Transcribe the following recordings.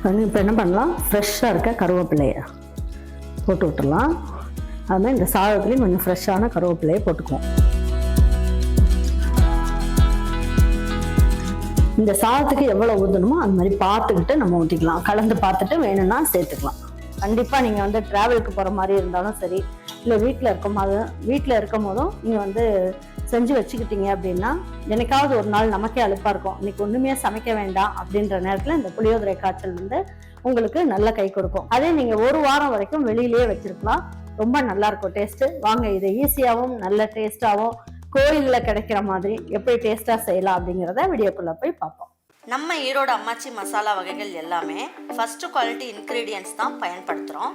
இப்போ என்ன பண்ணலாம்? ஃப்ரெஷ்ஷாக இருக்க கருவேப்பிலையை போட்டு விட்டுடலாம் அதுமாதிரி இந்த சாதத்துலேயும் கொஞ்சம் ஃப்ரெஷ்ஷான கருவேப்பிலையை போட்டுக்குவோம். இந்த சாதத்துக்கு எவ்வளோ ஊற்றணுமோ அந்த மாதிரி பார்த்துக்கிட்டு நம்ம ஊற்றிக்கலாம் கலந்து பார்த்துட்டு வேணும்னா சேர்த்துக்கலாம். கண்டிப்பாக நீங்கள் வந்து ட்ராவலுக்கு போகிற மாதிரி இருந்தாலும் சரி இல்லை வீட்டில் இருக்கும் போது வீட்டில் இருக்கும் போதும் நீங்கள் வந்து செஞ்சு வச்சுக்கிட்டீங்க அப்படின்னா என்னைக்காவது ஒரு நாள் நமக்கே அலுப்பாக இருக்கும். இன்னைக்கு ஒன்றுமே சமைக்க வேண்டாம் அப்படின்ற நேரத்தில் இந்த புளியோதரை காய்ச்சல் வந்து உங்களுக்கு நல்ல கை கொடுக்கும். அதே நீங்கள் ஒரு வாரம் வரைக்கும் வெளியிலேயே வச்சிருக்கலாம். ரொம்ப நல்லாயிருக்கும் டேஸ்ட்டு வாங்க இதை ஈஸியாகவும் நல்ல டேஸ்ட்டாகவும் கோயிலில் கிடைக்கிற மாதிரி எப்படி டேஸ்ட்டாக செய்யலாம் அப்படிங்கிறத வீடியோக்குள்ளே போய் பார்ப்போம். நம்ம ஈரோடு அம்மாச்சி மசாலா வகைகள் எல்லாமே ஃபஸ்ட்டு குவாலிட்டி இன்க்ரீடியன்ஸ் தான் பயன்படுத்துகிறோம்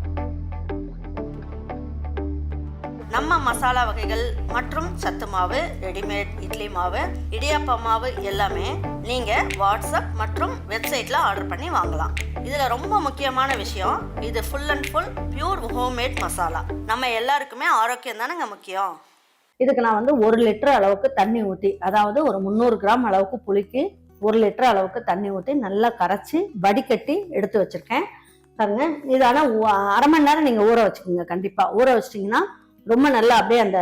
நம்ம மசாலா வகைகள் மற்றும் சத்து மாவு ரெடிமேட் இட்லி மாவு இடியாப்ப மாவு எல்லாமே நீங்கள் வாட்ஸ்அப் மற்றும் வெப்சைட்டில் ஆர்டர் பண்ணி வாங்கலாம். இதில் ரொம்ப முக்கியமான விஷயம் இது full and full pure homemade masala. நம்ம எல்லாருக்குமே ஆரோக்கியம் தானேங்க முக்கியம்? இதுக்கு நான் வந்து ஒரு லிட்டர் அளவுக்கு தண்ணி ஊற்றி அதாவது ஒரு முந்நூறு கிராம் அளவுக்கு புளிக்கு ஒரு லிட்டர் அளவுக்கு தண்ணி ஊற்றி நல்லா கரைச்சி வடிகட்டி எடுத்து வச்சுருக்கேன். பாருங்க இது ஆனால் அரை மணி நேரம் நீங்கள் ஊற வச்சுக்கோங்க கண்டிப்பாக ஊற வச்சிட்டிங்கன்னா ரொம்ப நல்லா அப்படியே அந்த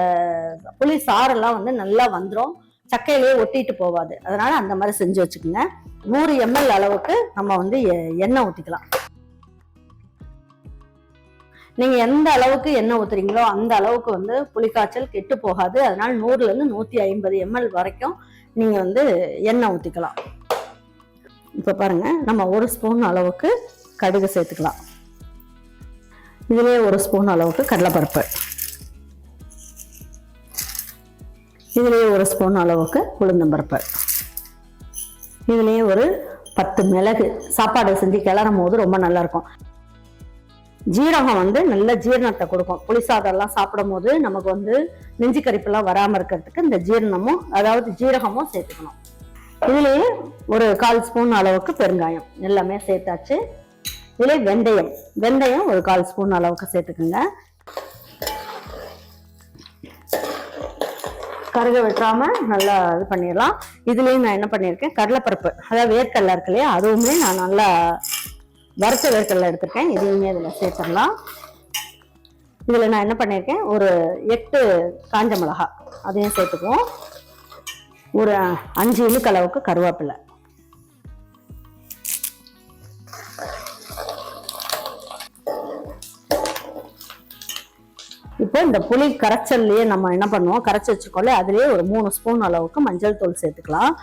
புளி சாரெல்லாம் வந்து நல்லா வந்துடும் சக்கையிலேயே ஒட்டிட்டு போகாது அதனால அந்த மாதிரி செஞ்சு வச்சுக்கோங்க. நூறு எம்எல் அளவுக்கு நம்ம வந்து எ- எண்ணெய் ஊற்றிக்கலாம் நீங்கள் எந்த அளவுக்கு எண்ணெய் ஊற்றுறீங்களோ அந்த அளவுக்கு வந்து புளிக்காய்ச்சல் கெட்டு போகாது. அதனால் நூறுலேருந்து நூற்றி ஐம்பது எம்எல் வரைக்கும் நீங்கள் வந்து எண்ணெய் ஊற்றிக்கலாம் இப்போ பாருங்கள் நம்ம ஒரு ஸ்பூன் அளவுக்கு கடுகு சேர்த்துக்கலாம். இதுலயே ஒரு ஸ்பூன் அளவுக்கு கடலைப்பருப்பு. இதுலேயே ஒரு ஸ்பூன் அளவுக்கு உளுந்தம்பருப்பு இதுலேயே ஒரு பத்து மிளகு. சாப்பாடு செஞ்சு கிளறும் போது ரொம்ப நல்லா இருக்கும் ஜீரகம் வந்து நல்ல ஜீரணத்தை கொடுக்கும். புளிசாதம்லாம் சாப்பிடும் போது நமக்கு வந்து நெஞ்சு கறிப்பெல்லாம் வராமல் இருக்கிறதுக்கு இந்த ஜீரணமும் அதாவது ஜீரகமும் சேர்த்துக்கணும். இதுலேயே ஒரு கால் ஸ்பூன் அளவுக்கு பெருங்காயம். எல்லாமே சேர்த்தாச்சு. இதுலேயே வெந்தயம். வெந்தயம் ஒரு கால் ஸ்பூன் அளவுக்கு சேர்த்துக்குங்க. கருக வெட்டுறாமல் நல்லா இது பண்ணிடலாம். இதுலேயும் நான் என்ன பண்ணியிருக்கேன்? கடலைப்பருப்பு. அதாவது வேர்க்கடலை இருக்கு இல்லையா? அதுவுமே நான் நல்லா வறுத்த வேர்க்கடலை எடுத்திருக்கேன். இதையுமே இதில் சேர்த்துடலாம். இதில் நான் என்ன பண்ணியிருக்கேன்? ஒரு எட்டு காஞ்ச மிளகா அதையும் சேர்த்துக்குவோம். ஒரு அஞ்சு இழுக்கு அளவுக்கு கருவேப்பிலை. இப்போ இந்த புளி கரைச்சல்லையே நம்ம என்ன பண்ணுவோம்? கரைச்சி வச்சுக்கோல அதுலேயே ஒரு மூணு ஸ்பூன் அளவுக்கு மஞ்சள் தூள் சேர்த்துக்கலாம்.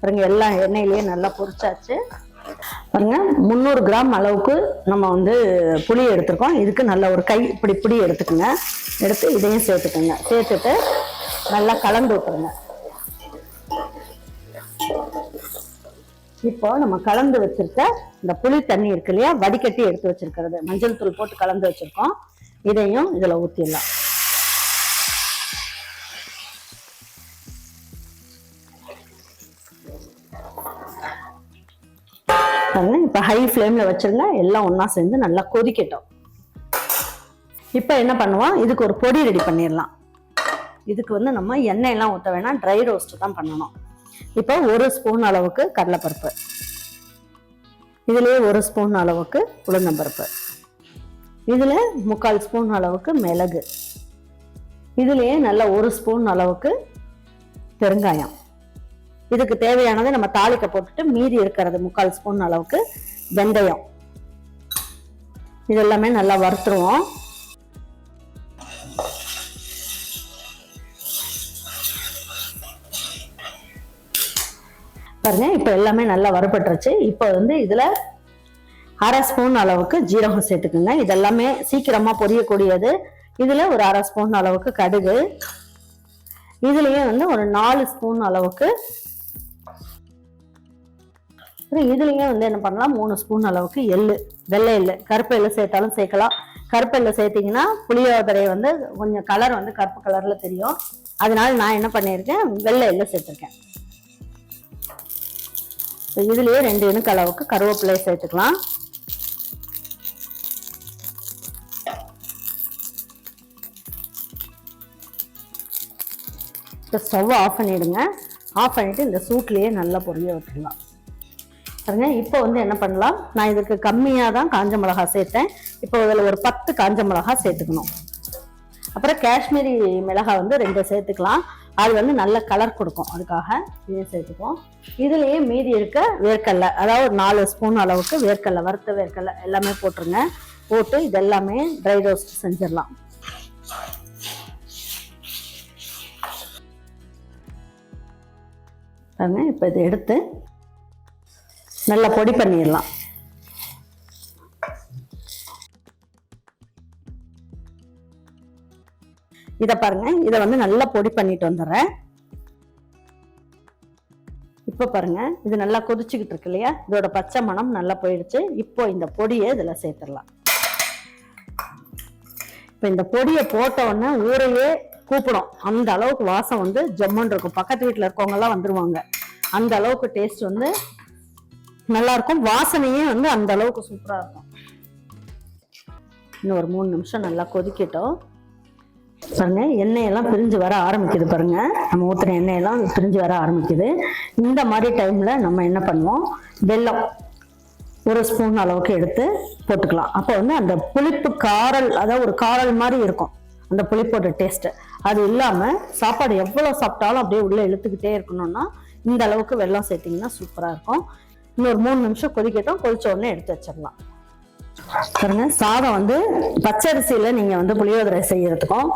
பாருங்க எல்லா எண்ணெயிலேயே நல்லா பொரிச்சாச்சு. பாருங்க முந்நூறு கிராம் அளவுக்கு நம்ம வந்து புளி எடுத்துருக்கோம். இதுக்கு நல்ல ஒரு கை இப்படி புளி எடுத்துக்கோங்க. எடுத்து இதையும் சேர்த்துக்கோங்க. சேர்த்துட்டு நல்லா கலந்து விட்டுருங்க. இப்போ நம்ம கலந்து வச்சிருக்க இந்த புளி தண்ணி இருக்கு இல்லையா? வடிகட்டி எடுத்து வச்சிருக்கிறது. மஞ்சள் தூள் போட்டு கலந்து வச்சிருக்கோம். இதையும் இதில் ஊற்றிடலாம் பாருங்க இப்போ ஹை ஃப்ளேமில் வச்சுருங்க எல்லாம் ஒன்றா சேர்ந்து நல்லா கொதிக்கட்டும். இப்போ என்ன பண்ணுவோம்? இதுக்கு ஒரு பொடி ரெடி பண்ணிடலாம். இதுக்கு வந்து நம்ம எண்ணெய்லாம் ஊற்ற வேணாம். ட்ரை ரோஸ்ட் தான் பண்ணணும். இப்போ ஒரு ஸ்பூன் அளவுக்கு கடலைப்பருப்பு. இதிலே ஒரு ஸ்பூன் அளவுக்கு உளுந்தம்பருப்பு. இதில் முக்கால் ஸ்பூன் அளவுக்கு மிளகு. இதுலயே நல்ல ஒரு ஸ்பூன் அளவுக்கு பெருங்காயம். இதுக்கு தேவையானதை நம்ம தாளிக்க போட்டுட்டு மீதி இருக்கிறது முக்கால் ஸ்பூன் அளவுக்கு வெந்தயம். இதெல்லாமே நல்லா வறுத்துருவோம். பாருங்க இப்போ எல்லாமே நல்லா வறுபட்டுருச்சு. இப்போ வந்து இதில் அரை ஸ்பூன் அளவுக்கு ஜீரகம் சேர்த்துக்குங்க. இதெல்லாமே சீக்கிரமாக பொரியக்கூடியது. இதில் ஒரு அரை ஸ்பூன் அளவுக்கு கடுகு. இதுலேயே வந்து ஒரு நாலு ஸ்பூன் அளவுக்கு இதுலேயே வந்து என்ன பண்ணலாம்? மூணு ஸ்பூன் அளவுக்கு எள்ளு வெள்ளை எள்ளு. கருப்பு எள்ளு சேர்த்தாலும் சேர்க்கலாம். கருப்பு எள்ளு சேர்த்தீங்கன்னா புளியோதரை வந்து கொஞ்சம் கலர் வந்து கருப்பு கலரில் தெரியும். அதனால நான் என்ன பண்ணியிருக்கேன்? வெள்ளை எள்ளு சேர்த்துருக்கேன். ஸோ இதுலேயே ரெண்டு இணுக்கு அளவுக்கு கருவேப்பிலையை சேர்த்துக்கலாம். இப்போ ஸ்டவ் ஆஃப் பண்ணிவிடுங்க ஆஃப் பண்ணிவிட்டு இந்த சூட்லேயே நல்லா பொரிய விட்டுடலாம். பாருங்க இப்போ வந்து என்ன பண்ணலாம்? நான் இதுக்கு கம்மியாக தான் காஞ்ச மிளகா சேர்த்தேன். இப்போ இதில் ஒரு பத்து காஞ்ச மிளகா சேர்த்துக்கணும். அப்புறம் காஷ்மீரி மிளகாய் வந்து ரெண்டு சேர்த்துக்கலாம். அது வந்து நல்ல கலர் கொடுக்கும். அதுக்காக இதையும் சேர்த்துக்குவோம். இதுலேயே மீதி இருக்க வேர்க்கடலை. அதாவது நாலு ஸ்பூன் அளவுக்கு வேர்க்கடலை வறுத்த வேர்க்கடலை எல்லாமே போட்டுருங்க. போட்டு இதெல்லாமே ட்ரை ரோஸ்ட் செஞ்சிடலாம். பாருங்க இப்போ இதை எடுத்து நல்லா பொடி பண்ணிடலாம். இதை பாருங்க. இதை வந்து நல்லா பொடி பண்ணிட்டு வந்துடுறேன். இப்போ பாருங்க. இது நல்லா கொதிச்சுக்கிட்டு இருக்கு இல்லையா? இதோட பச்சை மணம் நல்லா போயிடுச்சு. இப்போ இந்த பொடியை இதில் சேர்த்துடலாம். இப்போ இந்த பொடியை போட்ட ஊரையே கூப்பிடும். அந்த அளவுக்கு வாசம் வந்து ஜம்முன்னு இருக்கும். பக்கத்து வீட்டில் இருக்கவங்க வந்துடுவாங்க வந்துருவாங்க. அந்த அளவுக்கு டேஸ்ட் வந்து நல்லா இருக்கும். வாசனையே வந்து அந்த அளவுக்கு சூப்பராக இருக்கும். இன்னும் ஒரு மூணு நிமிஷம் நல்லா கொதிக்கட்டும். பாருங்க எண்ணெயெல்லாம் பிரிஞ்சு வர ஆரம்பிக்குது பாருங்க. நம்ம ஊத்துற எண்ணெயெல்லாம் பிரிஞ்சு வர ஆரம்பிக்குது. இந்த மாதிரி டைம்ல நம்ம என்ன பண்ணுவோம்? வெல்லம் ஒரு ஸ்பூன் அளவுக்கு எடுத்து போட்டுக்கலாம். அப்போ வந்து அந்த புளிப்பு காரல் அதாவது ஒரு காரல் மாதிரி இருக்கும். அந்த புளிப்போட டேஸ்ட் அது இல்லாம சாப்பாடு எவ்வளவு சாப்பிட்டாலும் அப்படியே உள்ள இழுத்துக்கிட்டே இருக்கணும்னா இந்த அளவுக்கு வெல்லம் சேர்த்தீங்கன்னா சூப்பரா இருக்கும். இன்னொரு மூணு நிமிஷம் கொதிக்கட்டும். கொதிச்ச உடனே எடுத்து வச்சிடலாம். பாருங்க சாதம் வந்து பச்சரிசியில நீங்க வந்து புளியோதரை செய்யறதுக்கும்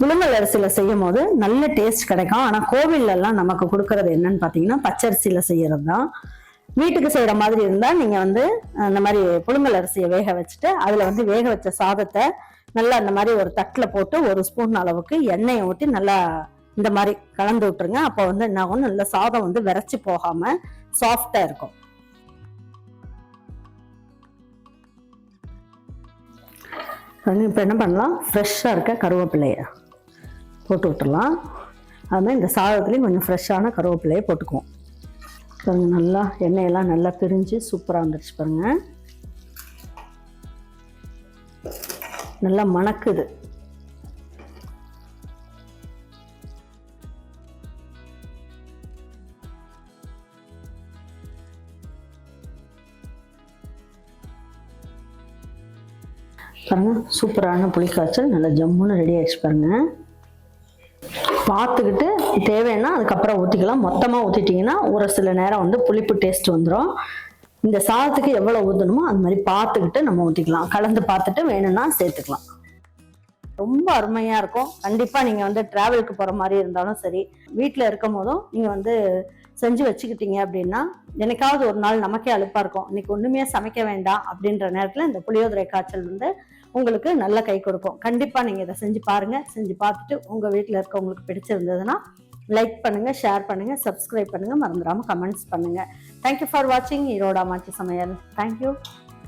புழுங்கல் அரிசியில செய்யும் போது நல்ல டேஸ்ட் கிடைக்கும். ஆனா கோவில்ல எல்லாம் நமக்கு கொடுக்கறது என்னன்னு பாத்தீங்கன்னா பச்சரிசியில செய்யறது தான். வீட்டுக்கு செய்யற மாதிரி இருந்தா நீங்க வந்து அந்த மாதிரி புழுங்கல் அரிசியை வேக வச்சுட்டு அதுல வந்து வேக வச்ச சாதத்தை நல்லா அந்த மாதிரி ஒரு தட்டுல போட்டு ஒரு ஸ்பூன் அளவுக்கு எண்ணெயை ஊற்றி நல்லா இந்த மாதிரி கலந்து விட்டுருங்க. அப்போ வந்து என்ன ஆகும்? நல்ல சாதம் வந்து விரைச்சி போகாம சாஃப்டா இருக்கும். இப்போ என்ன பண்ணலாம்? ஃப்ரெஷ்ஷாக இருக்க கருவேப்பிலைய போட்டு விட்டுடலாம் அதுமாதிரி இந்த சாதத்துலேயும் கொஞ்சம் ஃப்ரெஷ்ஷான கருவேப்பிலையை போட்டுக்குவோம். கொஞ்சம் நல்லா எண்ணெயெல்லாம் நல்லா பிரிஞ்சு சூப்பராக வந்துடுச்சு பாருங்கள் நல்லா மணக்குது. பாருங்க சூப்பரான புளிக்காய்ச்சல். நல்லா ஜம்முன்னு ரெடி ஆகிடுச்சு பாருங்க. பார்த்துக்கிட்டு தேவைன்னா அதுக்கப்புறம் ஊற்றிக்கலாம் மொத்தமாக ஊற்றிட்டிங்கன்னா ஒரு சில நேரம் வந்து புளிப்பு டேஸ்ட் வந்துடும் இந்த சாதத்துக்கு எவ்வளோ ஊற்றணுமோ அது மாதிரி பார்த்துக்கிட்டு நம்ம ஊற்றிக்கலாம் கலந்து பார்த்துட்டு வேணும்னா சேர்த்துக்கலாம். ரொம்ப அருமையாக இருக்கும். கண்டிப்பாக நீங்கள் வந்து டிராவலுக்கு போகிற மாதிரி இருந்தாலும் சரி வீட்டில் இருக்கும் போதும் நீங்கள் வந்து செஞ்சு வச்சுக்கிட்டீங்க அப்படின்னா என்னைக்காவது ஒரு நாள் நமக்கே அலுப்பா இருக்கும். இன்னைக்கு ஒண்ணுமே சமைக்க வேண்டாம் அப்படின்ற நேரத்துல இந்த புளியோதரை காய்ச்சல் வந்து உங்களுக்கு நல்ல கை கொடுக்கும். கண்டிப்பா நீங்க இதை செஞ்சு பாருங்க. செஞ்சு பார்த்துட்டு உங்க வீட்டில் இருக்கவங்களுக்கு பிடிச்சிருந்ததுன்னா லைக் பண்ணுங்க ஷேர் பண்ணுங்க சப்ஸ்கிரைப் பண்ணுங்க. மறந்துடாம கமெண்ட்ஸ் பண்ணுங்க. தேங்க்யூ ஃபார் வாட்சிங் ஈரோடா மாற்றி சமையல். தேங்க்யூ